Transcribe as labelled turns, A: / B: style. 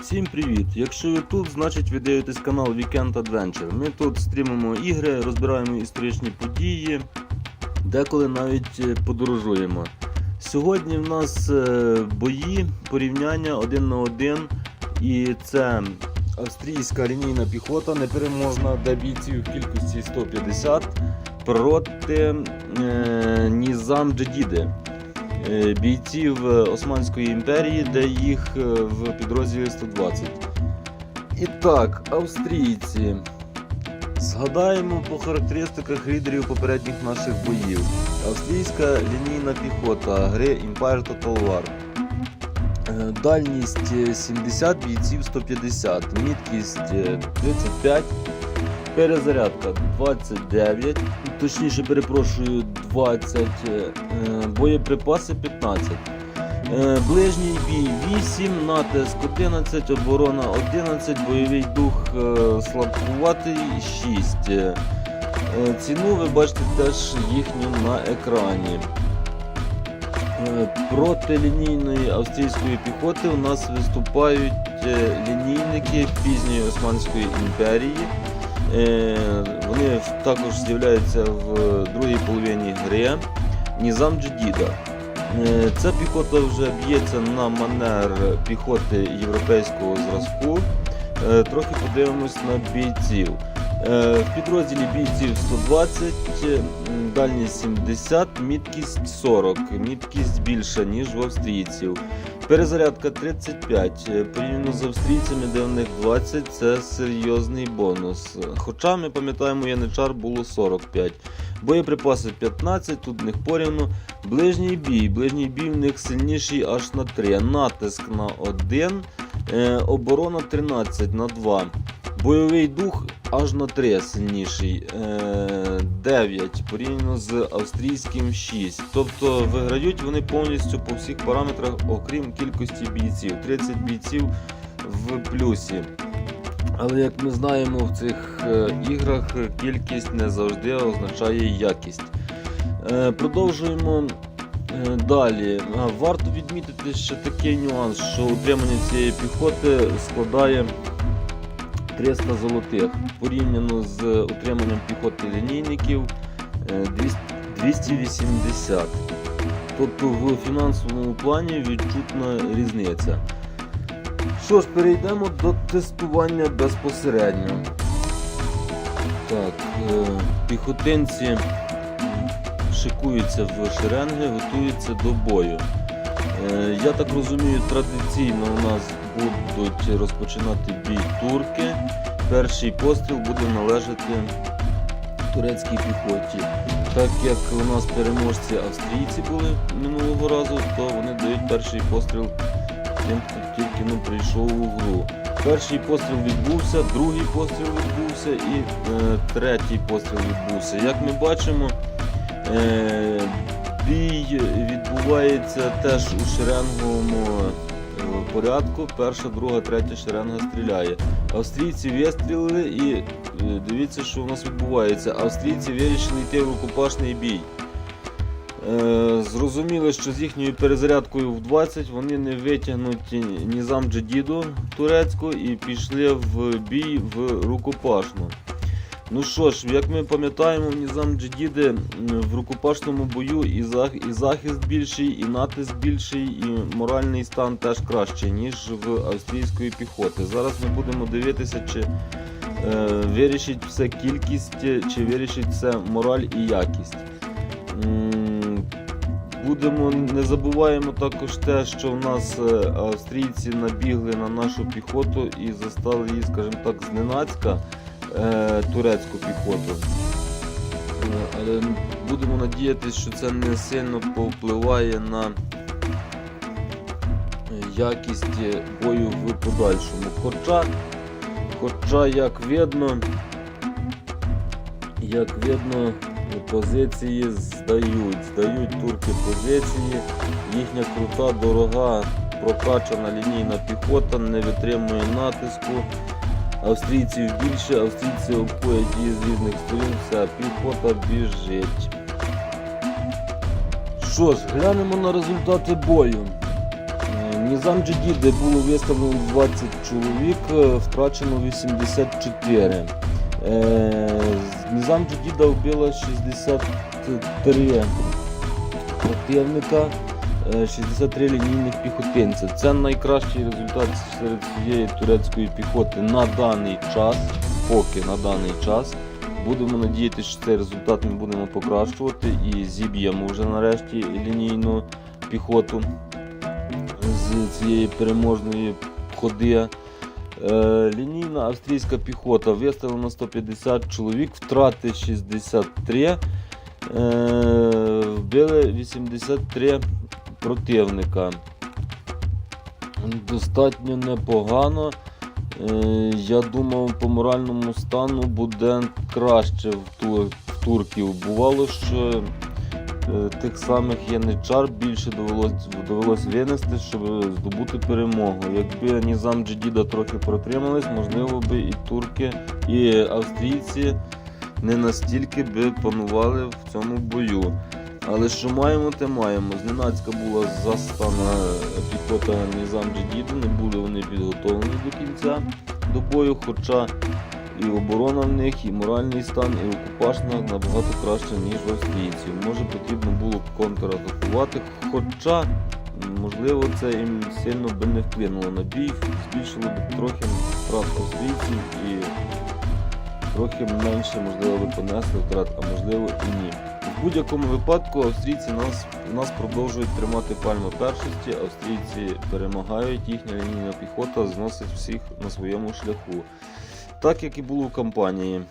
A: Всім привіт! Якщо ви тут, значить ви дивитесь канал Weekend Adventure. Ми тут стрімимо ігри, розбираємо історичні події, деколи навіть е, подорожуємо. Сьогодні в нас е, бої, порівняння один на один. І це австрійська лінійна піхота непереможна, де бійців в кількості 150 проти е, Нізам Джедіди бійців е, Османської імперії, де їх е, в підрозділі 120. І так, австрійці. Згадаємо по характеристиках лідерів попередніх наших боїв. Австрійська лінійна піхота гри Empire Total War. Е, Дальність е, 70, бійців 150, міткість е, 35, перезарядка 29, точніше перепрошую 20, е, е, боєприпаси 15. Е, Ближній бій 8, натиск 11, оборона 11, бойовий дух слабкуватий 6. Е, е, Ціну ви бачите теж їхню на екрані. Проти лінійної австрійської піхоти у нас виступають лінійники пізньої Османської імперії. Е, Вони також з'являються в другій половині гри. Нізам Джедіда. Е, Ця піхота вже б'ється на манер піхоти європейського зразку. Е, Трохи подивимось на бійців. В підрозділі бійців 120, е, дальність 70, міткість 40. Міткість більша, ніж в австрійців. Перезарядка 35. Е, Порівняно з австрійцями, де в них 20, це серйозний бонус. Хоча ми пам'ятаємо, яничар було 45. Боєприпаси 15, тут в них порівну. Ближній бій. Ближній бій в них сильніший аж на 3. Натиск на 1. Е, оборона 13 на 2. Бойовий дух аж на 3 сильніший. Е, 9 порівняно з австрійським 6. Тобто виграють вони повністю по всіх параметрах, окрім кількості бійців. 30 бійців в плюсі. Але як ми знаємо, в цих е, іграх кількість не завжди означає якість. Е, продовжуємо е, далі. Варто відмітити ще такий нюанс, що утримання цієї піхоти складає 300 золотих порівняно з утриманням піхоти лінійників е, 200 280. Тобто в фінансовому плані відчутна різниця. Що ж, перейдемо до тестування безпосередньо. Так, е, піхотинці шикуються в шеренги, готуються до бою. Е, Я так розумію, традиційно у нас будуть розпочинати бій турки. Перший постріл буде належати турецькій піхоті. Так як у нас переможці австрійці були минулого разу, то вони дають перший постріл тим, хто тільки ну, прийшов у гру. Перший постріл відбувся, другий постріл відбувся і е, третій постріл відбувся. Як ми бачимо, е, бій відбувається теж у шеренговому е, порядку. Перша, друга, третя шеренга стріляє. Австрійці вистрілили і е, дивіться, що у нас відбувається. Австрійці вирішили йти в рукопашний бій. Е, Зрозуміли, що з їхньою перезарядкою в 20 вони не витягнуть Нізам Джедіду турецьку і пішли в бій в рукопашну. Ну що ж, як ми пам'ятаємо, Нізам Джедіди в рукопашному бою і, захист більший, і натиск більший, і моральний стан теж кращий, ніж в австрійської піхоти. Зараз ми будемо дивитися, чи е, вирішить все кількість, чи вирішить все мораль і якість. Будемо не забуваємо також те, що в нас е, австрійці набігли на нашу піхоту і застали її, скажімо так, зненацька е, турецьку піхоту. Е, Але будемо надіятися, що це не сильно повпливає на якість бою в подальшому. Хоча, хоча як видно, як видно, позиції здають. Здають турки позиції. Їхня крута, дорога, прокачана лінійна піхота не витримує натиску. Австрійців більше, австрійці обходять її з різних сторін, вся піхота біжить. Що ж, глянемо на результати бою. Е, Нізам Джеді, де було виставлено 20 чоловік, е, втрачено 84. Е, Нізам Джедіда вбило 63 противника, 63 лінійних піхотинця. Це найкращий результат серед всієї турецької піхоти на даний час, поки на даний час. Будемо надіятися, що цей результат ми будемо покращувати і зіб'ємо вже нарешті лінійну піхоту з цієї переможної ходи. Е, лінійна австрійська піхота виставлена 150 чоловік, втрати 63, е, вбили 83 противника. Достатньо непогано. Е, я думав, по моральному стану буде краще в, тур, в турків. Бувало, що е, тих самих яничар більше довелось, довелось винести, щоб здобути перемогу. Якби Нізам Джедіда трохи протримались, можливо би і турки, і австрійці не настільки би панували в цьому бою. Але що маємо, те маємо. Зненацька була застана піхота Нізам Джедіду, не були вони підготовлені до кінця до бою, хоча і оборона в них, і моральний стан, і окупаж набагато краще, ніж в австрійців. Може потрібно було б контратакувати, хоча, можливо, це їм сильно би не вплинуло на бій, збільшило б трохи втрат австрійців і трохи менше, можливо, би понесли втрат, а можливо і ні. В будь-якому випадку австрійці нас, нас продовжують тримати пальми першості, австрійці перемагають, їхня лінійна піхота зносить всіх на своєму шляху. Так як і було в кампанії.